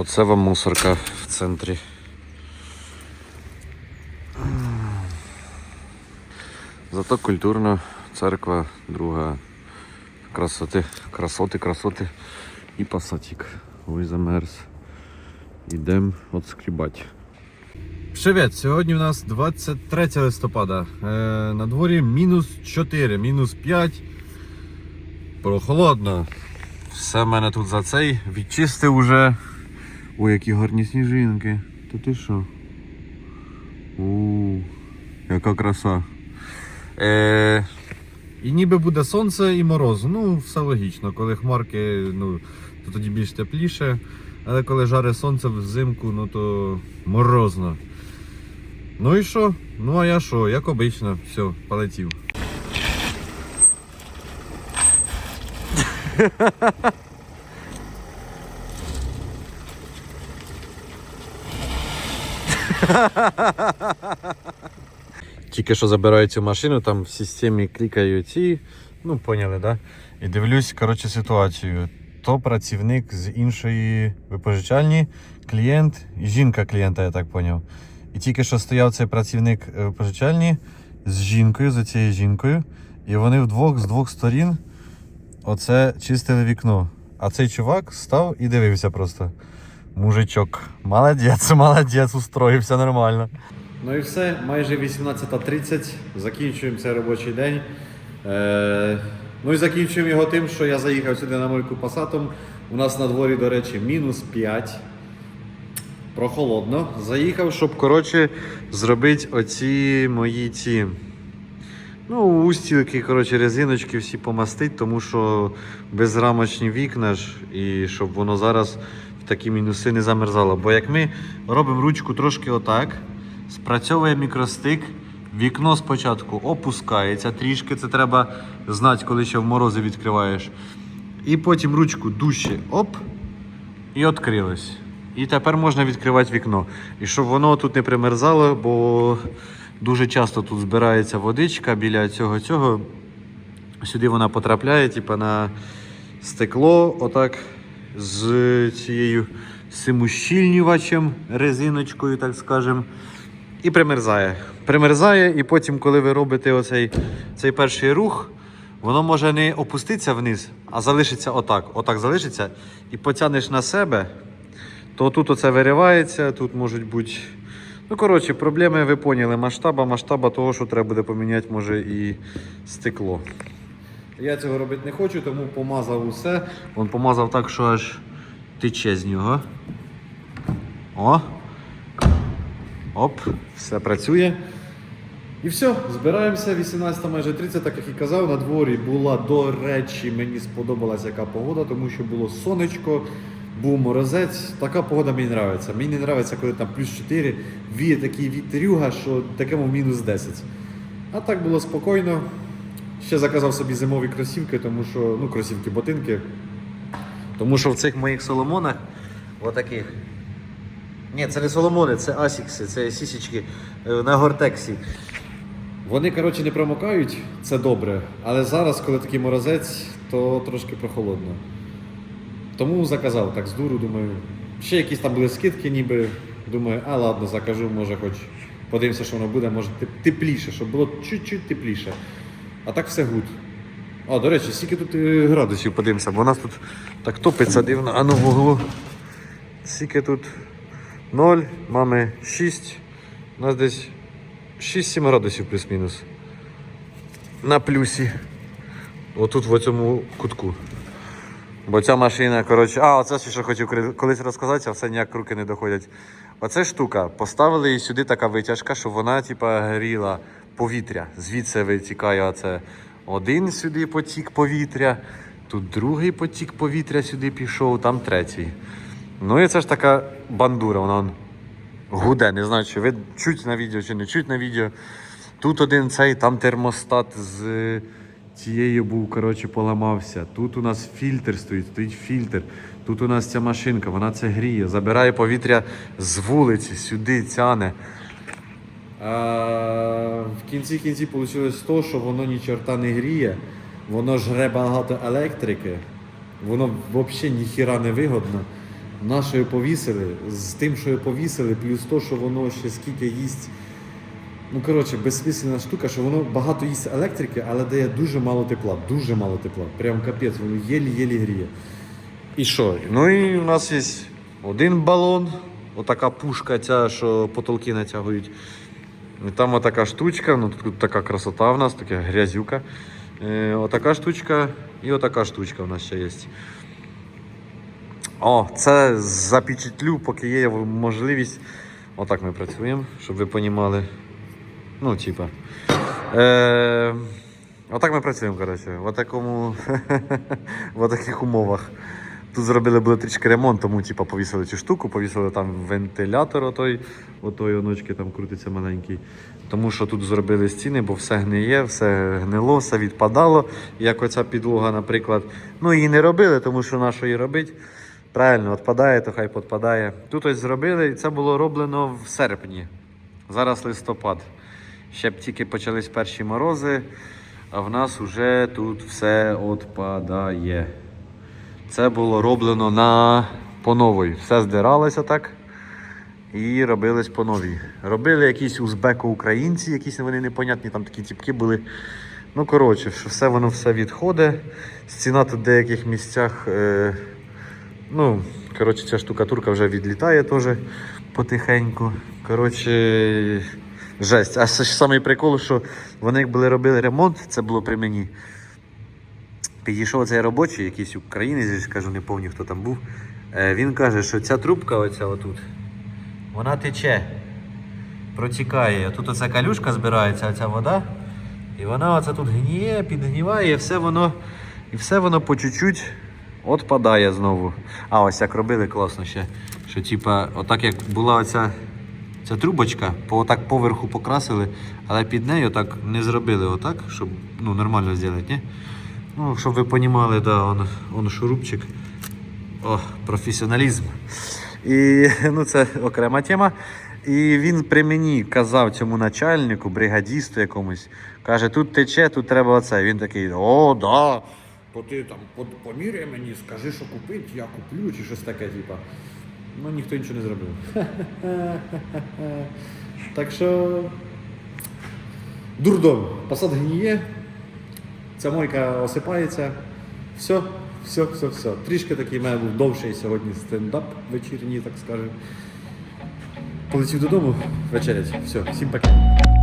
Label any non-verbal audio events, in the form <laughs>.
Оце вам мусорка в центрі. Зато культурна церква, друга красоти, красоти, красоти і пасатик. Ой, замерз. Ідем отскрібати. Привіт! Сьогодні у нас 23 листопада. Е, на дворі мінус 4, мінус 5. Прохолодно. Все в мене тут за цей відчистив уже. Ой, які гарні сніжинки. Та ти що? У, яка краса. Е, і ніби буде сонце і мороз. Ну, все логічно. Коли хмарки, ну, то тоді більш тепліше. Але коли жаре сонце взимку, ну то морозно. Ну і що? Ну а я що? Як обично, все, полетів. <laughs> Тільки що забираю цю машину, там в системі клікаю ці, ну поняли, да? І дивлюсь, коротше, ситуацію. То працівник з іншої випожичальні, клієнт і жінка клієнта, я так поняв. І тільки що стояв цей працівник е, випожичальні з жінкою, з цією жінкою, і вони вдвох з двох сторін оце чистили вікно. А цей чувак став і дивився просто. Мужичок, молодець, <laughs> молодець, устроївся нормально. Ну і все, майже 18.30. Закінчуємо цей робочий день. Е, ну і закінчуємо його тим, що я заїхав сюди на мойку пасатом. У нас на дворі, до речі, мінус 5. Прохолодно. Заїхав, щоб коротше, зробити оці мої ці. Ну, устілки, коротше, резиночки всі помастить, тому що безрамочні вікна ж, і щоб воно зараз такі мінуси не замерзало. Бо як ми робимо ручку трошки отак, спрацьовує мікростик, вікно спочатку опускається трішки, це треба знати, коли ще в морози відкриваєш. І потім ручку дужче оп, і відкрилось. І тепер можна відкривати вікно. І щоб воно тут не примерзало, бо дуже часто тут збирається водичка біля цього цього. Сюди вона потрапляє, типу, на стекло, отак з цією симущільнювачем, резиночкою, так скажемо. І примерзає. Примерзає, і потім, коли ви робите оцей цей перший рух, воно може не опуститися вниз, а залишиться отак. Отак залишиться, і потягнеш на себе, то тут оце виривається, тут можуть бути. Ну, коротше, проблеми ви поняли. Масштаба, масштаба того, що треба буде поміняти, може і стекло. Я цього робити не хочу, тому помазав усе. Він помазав так, що аж тече з нього. О! Оп, все працює. І все, збираємося 18 майже 30, так як і казав, на дворі була, до речі, мені сподобалася яка погода, тому що було сонечко, був морозець. Така погода мені подобається. Мені не подобається, коли там плюс 4, віє такий вітрюга, що такому мінус 10. А так було спокійно. Ще заказав собі зимові кросівки, тому що, ну, кросівки, ботинки. Тому що в цих моїх соломонах, отаких. Ні, це не соломони, це асікси, це сісічки е, на гортексі. Вони, коротше, не промокають, це добре. Але зараз, коли такий морозець, то трошки прохолодно. Тому заказав так з дуру, думаю. Ще якісь там були скидки, ніби. Думаю, а ладно, закажу, може хоч подивимося, що воно буде, може тепліше, щоб було чуть-чуть тепліше. А так все гуд. А, до речі, скільки тут е, градусів подивимося, бо у нас тут так топиться дивно, а ну в углу. Скільки тут 0, мами 6. У нас десь 6-7 градусів плюс-мінус. На плюсі. Отут в цьому кутку. Бо ця машина, коротше, а, оце ще що хотів колись розказати, а все ніяк руки не доходять. Оце штука. Поставили їй сюди така витяжка, щоб вона, типа, гріла повітря. Звідси витікає оце один сюди потік повітря, тут другий потік повітря сюди пішов, там третій. Ну і це ж така бандура, вона гуде, не знаю, чи ви чуть на відео, чи не чуть на відео. Тут один цей, там термостат з е, цією був, коротше, поламався. Тут у нас фільтр стоїть, стоїть фільтр. Тут у нас ця машинка, вона це гріє, забирає повітря з вулиці, сюди тяне. В кінці кінці вийшло то, що воно ні чорта не гріє, воно жре багато електрики, воно взагалі ніхіра не вигодно. Нашою повісили, з тим, що його повісили, плюс то, що воно ще скільки їсть. Ну, коротше, безсмисленна штука, що воно багато їсть електрики, але дає дуже мало тепла. Дуже мало тепла. Прям капець, воно єлі-єлі гріє. І що? Ну і у нас є один балон, отака пушка, ця, що потолки натягують. І там отака штучка, ну тут така красота в нас, така грязюка. Е, отака штучка і отака штучка у нас ще є. О, це запечатлю, поки є можливість. Отак ми працюємо, щоб ви понімали. Ну, типа. Е, отак ми працюємо, коротше. В <laughs> в таких умовах. Тут зробили було трішки ремонт, тому типа, повісили цю штуку, повісили там вентилятор, отой, отой оночки там крутиться маленький. Тому що тут зробили стіни, бо все гниє, все гнило, все відпадало. Як оця підлога, наприклад. Ну її не робили, тому що на що її робити. Правильно, відпадає, то хай підпадає. Тут ось зробили, і це було роблено в серпні. Зараз листопад. Ще б тільки почались перші морози, а в нас вже тут все відпадає. Це було роблено на по новій. Все здиралося так. І робилось по новій. Робили якісь узбеко-українці, якісь вони непонятні, там такі тіпки були. Ну, коротше, що все воно все відходить. Стіна тут в деяких місцях. Е, ну, коротше, ця штукатурка вже відлітає теж потихеньку. Коротше, жесть. А ж самий прикол, що вони були робили ремонт, це було при мені. Підійшов цей робочий, якийсь українець, скажу, не пам'ятаю, хто там був. Е, Він каже, що ця трубка, оця отут, вона тече, протікає. Тут оця калюшка збирається, оця вода. І вона оце тут гніє, підгніває, і все воно, і все воно по чуть-чуть отпадає знову. А ось як робили класно ще. Що типа, отак як була оця ця трубочка, по отак поверху покрасили, але під нею так не зробили отак, щоб ну, нормально зробити, ні? Ну, щоб ви розуміли, да, он, он шурупчик. О, професіоналізм. І ну, це окрема тема. І він при мені казав цьому начальнику, бригадісту якомусь, каже, тут тече, тут треба оце. Він такий, о, да. То ти там поміряй мені, скажи, що купити, я куплю, чи щось таке, типа. Ну ніхто нічого не зробив. <laughs> так що. Дурдом. Посад гніє, ця мойка осипається. Все, все, все, все. Трішки такий в мене був довший сьогодні стендап вечірній, так скажемо. Полетів додому вечерять. Все, всім пока.